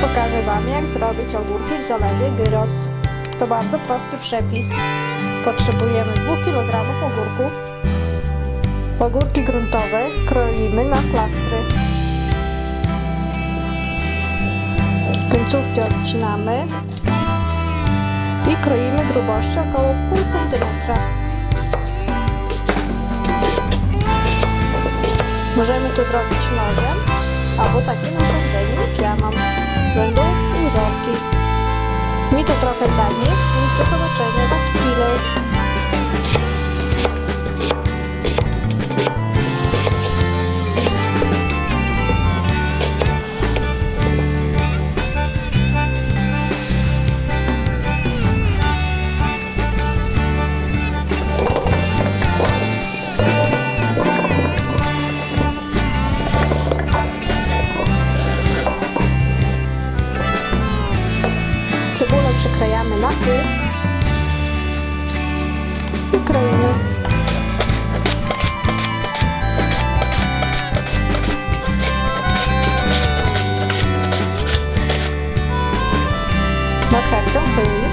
Pokażę Wam jak zrobić ogórki w zalewie gyros. To bardzo prosty przepis. Potrzebujemy 2 kg ogórków. Ogórki gruntowe kroimy na plastry. Końcówki odcinamy i kroimy grubości około pół centymetra. Możemy to zrobić nożem albo takim urządzeniem. Będą wzorki. Mi to trochę zajmie, więc do zobaczenia za chwilę. Cebulę przykrajamy na pół i kroimy. Marchewkę kroimy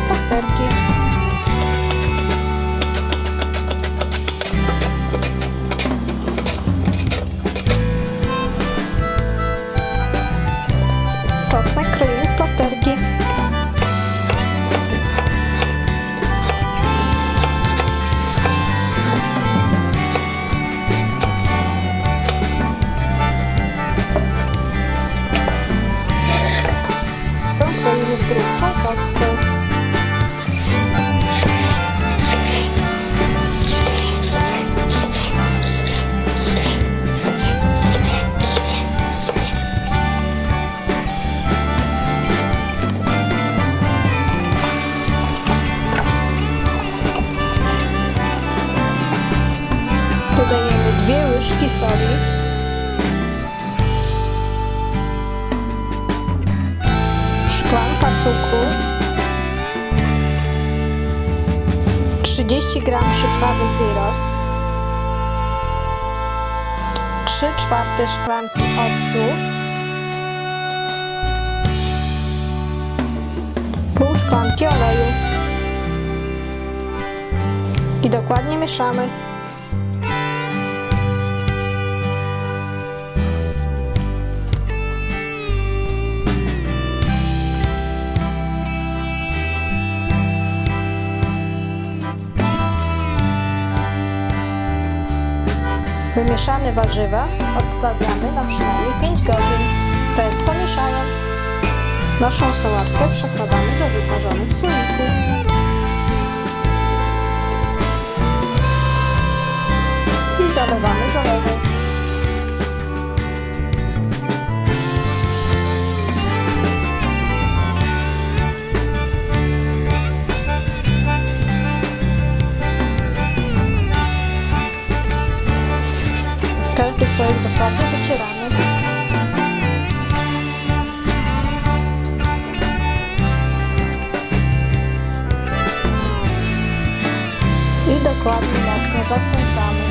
łyżki soli. Szklanka cukru. 30 gram przyprawy gyros. 3 czwarte szklanki octu. Pół szklanki oleju. I dokładnie mieszamy. Wymieszane warzywa odstawiamy na przynajmniej 5 godzin, często mieszając. Naszą sałatkę przekładamy do wyparzonych słoików. Każdy słoik dokładnie wycieramy. I dokładnie mocno zakręcamy.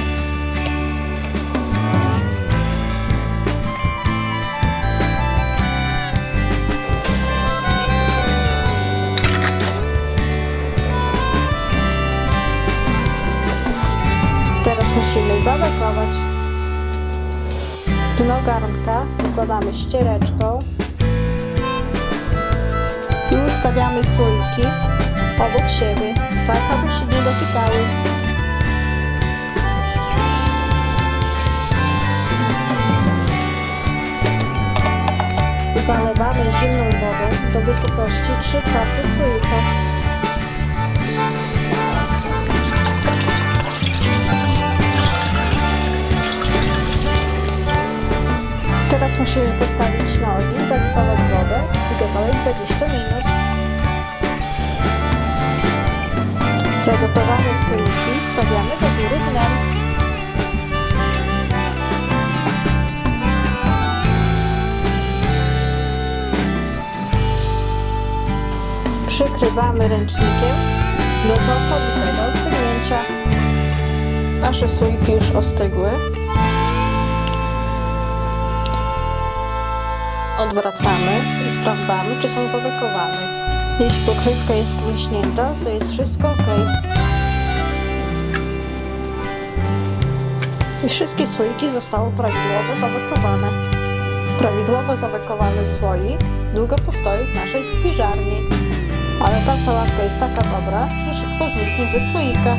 Teraz musimy zadekować. Dno garnka wykładamy ściereczką i ustawiamy słoiki obok siebie, tak aby się nie dotykały. Zalewamy zimną wodą do wysokości 3 czwarte słoika. Musimy postawić na ogień, zagotować wodę i gotować 20 minut. Zagotowane słoiki stawiamy do góry dnem. Przykrywamy ręcznikiem do całkowitego ostygnięcia. Nasze słoiki już ostygły. Odwracamy i sprawdzamy, czy są zawekowane. Jeśli pokrywka jest wklśnięta, to jest wszystko ok. I wszystkie słoiki zostały prawidłowo zawekowane. Prawidłowo zawekowany słoik długo postoi w naszej spiżarni. Ale ta sałatka jest taka dobra, że szybko zniknie ze słoika.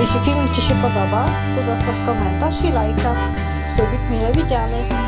Jeśli film Ci się podoba, to zostaw komentarz i lajka. Subik mile widziany.